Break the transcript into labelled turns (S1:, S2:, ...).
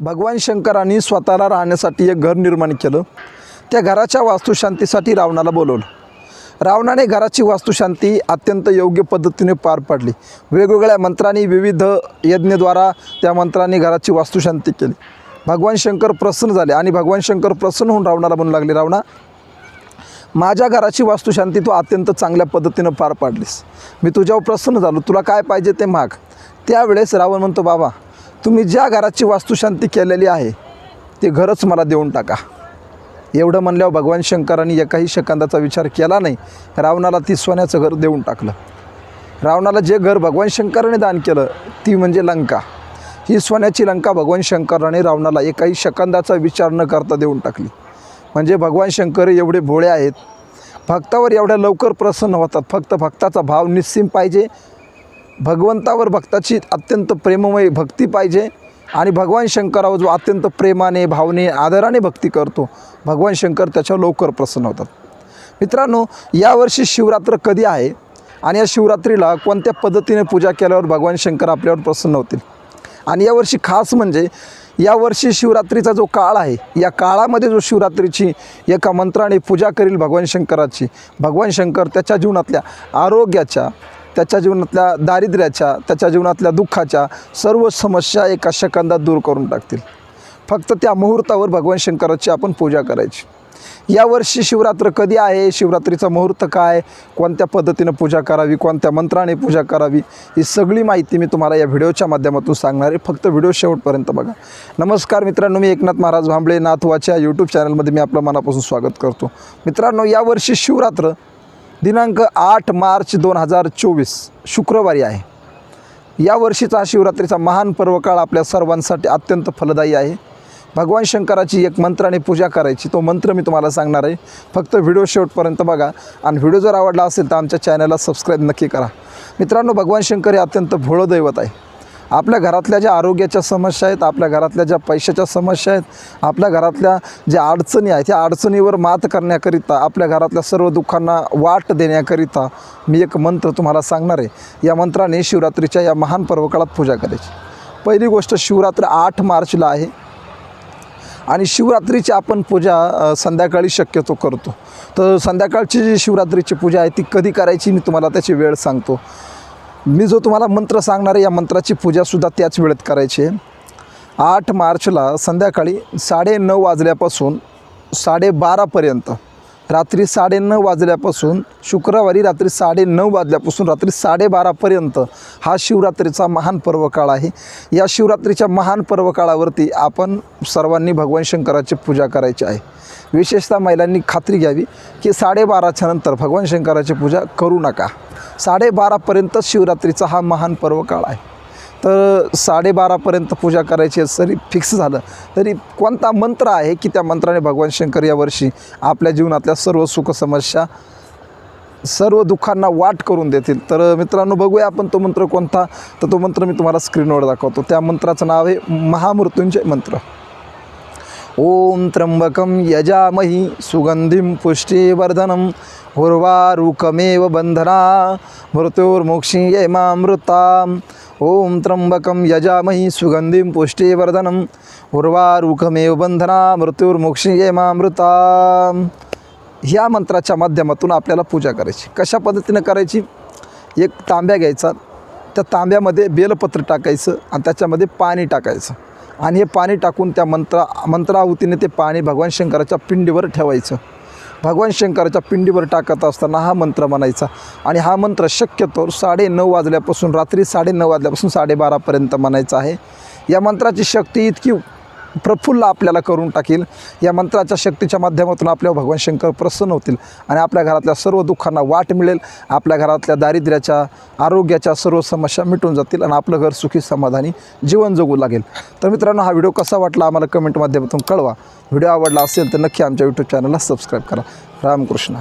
S1: भगवान शंकरांनी स्वतःला राहण्यासाठी एक घर निर्माण केलं. त्या घराच्या वास्तुशांतीसाठी रावणाला बोलवलं. रावणाने घराची वास्तुशांती अत्यंत योग्य पद्धतीने पार पाडली. वेगवेगळ्या मंत्रांनी विविध यज्ञद्वारा त्या मंत्रांनी घराची वास्तुशांती केली. भगवान शंकर प्रसन्न झाले आणि भगवान शंकर प्रसन्न होऊन रावणाला म्हणू लागले रावणा माझ्या घराची वास्तुशांती तू अत्यंत चांगल्या पद्धतीनं पार पाडलीस. मी तुझ्यावर प्रसन्न झालो. तुला काय पाहिजे ते माग. त्यावेळेस रावण म्हणतो बाबा तुम्ही ज्या घराची वास्तुशांती केलेली आहे ते घरच मला देऊन टाका. एवढं म्हणल्यावर भगवान शंकरांनी एकाही शकंदाचा विचार केला नाही. रावणाला ती सोन्याचं घर देऊन टाकलं. रावणाला जे घर भगवान शंकराने दान केलं ती म्हणजे लंका. ही सोन्याची लंका भगवान शंकराने रावणाला एकाही शकंदाचा विचार न करता देऊन टाकली. म्हणजे भगवान शंकर एवढे भोळे आहेत. भक्तावर एवढ्या लवकर प्रसन्न होतात. फक्त भक्ताचा भाव निस्सीम पाहिजे. भगवंतावर भक्ताची अत्यंत प्रेममय भक्ती पाहिजे आणि भगवान शंकरावर जो अत्यंत प्रेमाने भावने आदराने भक्ती करतो भगवान शंकर त्याच्यावर लवकर प्रसन्न होतात. मित्रांनो यावर्षी शिवरात्र कधी आहे? आणि या शिवरात्रीला कोणत्या पद्धतीने पूजा केल्यावर भगवान शंकर आपल्यावर प्रसन्न होतील? आणि यावर्षी खास म्हणजे यावर्षी शिवरात्रीचा जो काळ आहे या काळामध्ये जो शिवरात्रीची एका मंत्राने पूजा करील भगवान शंकराची भगवान शंकर त्याच्या जीवनातल्या आरोग्याच्या त्याच्या जीवनातल्या दारिद्र्याच्या त्याच्या जीवनातल्या दुःखाच्या सर्व समस्या एका सेकंदात दूर करून टाकतील. फक्त त्या मुहूर्तावर भगवान शंकराची आपण पूजा करायची. यावर्षी शिवरात्र कधी आहे? शिवरात्रीचा मुहूर्त काय? कोणत्या पद्धतीनं पूजा करावी? कोणत्या मंत्राने पूजा करावी? ही सगळी माहिती मी तुम्हाला या व्हिडिओच्या माध्यमातून सांगणार आहे. फक्त व्हिडिओ शेवटपर्यंत बघा. नमस्कार मित्रांनो मी एकनाथ महाराज भांबळे. नाथवाच्या यूट्यूब चॅनलमध्ये मी आपलं मनापासून स्वागत करतो. मित्रांनो यावर्षी शिवरात्र दिनांक आठ मार्च दोन हजार चोवीस शुक्रवारी आहे. या वर्षीचा हा शिवरात्रीचा महान पर्वकाळ आपल्या सर्वांसाठी अत्यंत फलदायी आहे. भगवान शंकराची एक मंत्राने पूजा करायची तो मंत्र मी तुम्हाला सांगणार आहे. फक्त व्हिडिओ शेवटपर्यंत बघा आणि व्हिडिओ जर आवडला असेल तर आमच्या चॅनलला सबस्क्राईब नक्की करा. मित्रांनो भगवान शंकर हे अत्यंत भोळं दैवत आहे. आपल्या घरातल्या ज्या आरोग्याच्या समस्या आहेत आपल्या घरातल्या ज्या पैशाच्या समस्या आहेत आपल्या घरातल्या ज्या अडचणी आहेत त्या अडचणीवर मात करण्याकरिता आपल्या घरातल्या सर्व दुःखांना वाट देण्याकरिता मी एक मंत्र तुम्हाला सांगणार आहे. या मंत्राने शिवरात्रीच्या या महान पर्वकाळात पूजा करायची. पहिली गोष्ट शिवरात्र आठ मार्चला आहे. आणि शिवरात्रीची आपण पूजा संध्याकाळी शक्यतो करतो. तर संध्याकाळची जी शिवरात्रीची पूजा आहे ती कधी करायची मी तुम्हाला त्याची वेळ सांगतो. मी जो तुम्हाला मंत्र सांगणार आहे या मंत्राची पूजासुद्धा त्याच वेळेत करायची आहे. आठ मार्चला संध्याकाळी साडेनऊ वाजल्यापासून साडेबारापर्यंत रात्री साडेनऊ वाजल्यापासून शुक्रवारी रात्री साडेनऊ वाजल्यापासून रात्री साडेबारापर्यंत हा शिवरात्रीचा महान पर्वकाळ आहे. या शिवरात्रीच्या महान पर्वकाळावरती आपण सर्वांनी भगवान शंकराची पूजा करायची आहे. विशेषतः महिलांनी खात्री घ्यावी की साडेबाराच्या नंतर भगवान शंकराची पूजा करू नका. साडेबारापर्यंत शिवरात्रीचा हा महान पर्वकाळ आहे. तर साडेबारापर्यंत पूजा करायची आहे, जरी फिक्स झालं तरी कोणता मंत्र आहे की त्या मंत्राने भगवान शंकर यावर्षी आपल्या जीवनातल्या सर्व सुख समस्या सर्व दुःखांना वाट करून देतील? तर मित्रांनो बघूया आपण तो मंत्र कोणता? तर तो मंत्र मी तुम्हाला स्क्रीनवर दाखवतो. त्या मंत्राचं नाव आहे महामृत्युंजय मंत्र. ओम त्र्यंबकम यजामही सुगंधीम पुष्टीवर्धनम हुर्वारुकमेव बंधना मृत्युर्मोक्षीये मामृताम् ॐ त्र्यंबकं यजामहि सुगंधिं पुष्टिवर्धनं उर्वारुकमेव बंधना मृत्युर्मोक्षीये मामृता। ह्या मंत्राच्या माध्यमातून आपल्याला पूजा करायची. कशा पद्धतीनं करायची? एक तांब्या घ्यायचा त्या तांब्यामध्ये बेलपत्र टाकायचं आणि त्याच्यामध्ये पाणी टाकायचं. आणि हे पाणी टाकून त्या मंत्रा मंत्राहुतीने ते पाणी भगवान शंकराच्या पिंडीवर ठेवायचं. भगवान शंकराच्या पिंडीवर टाकत असताना हा मंत्र म्हणायचा. आणि हा मंत्र शक्यतो साडे नऊ वाजल्यापासून रात्री साडेनऊ वाजल्यापासून साडेबारापर्यंत म्हणायचा आहे. या मंत्राची शक्ती इतकी प्रफुल्ल आपल्याला करून टाकील. या मंत्राच्या शक्तीच्या माध्यमातून आपल्यावर भगवान शंकर प्रसन्न होतील आणि आपल्या घरातल्या सर्व दुःखांना वाट मिळेल. आपल्या घरातल्या दारिद्र्याच्या आरोग्याच्या सर्व समस्या मिटून जातील आणि आपलं घर सुखी समाधानी जीवन जगू लागेल. तर मित्रांनो हा व्हिडिओ कसा वाटला आम्हाला कमेंट माध्यमातून कळवा. व्हिडिओ आवडला असेल तर नक्की आमच्या यूट्यूब चॅनलला सबस्क्राईब करा. रामकृष्ण.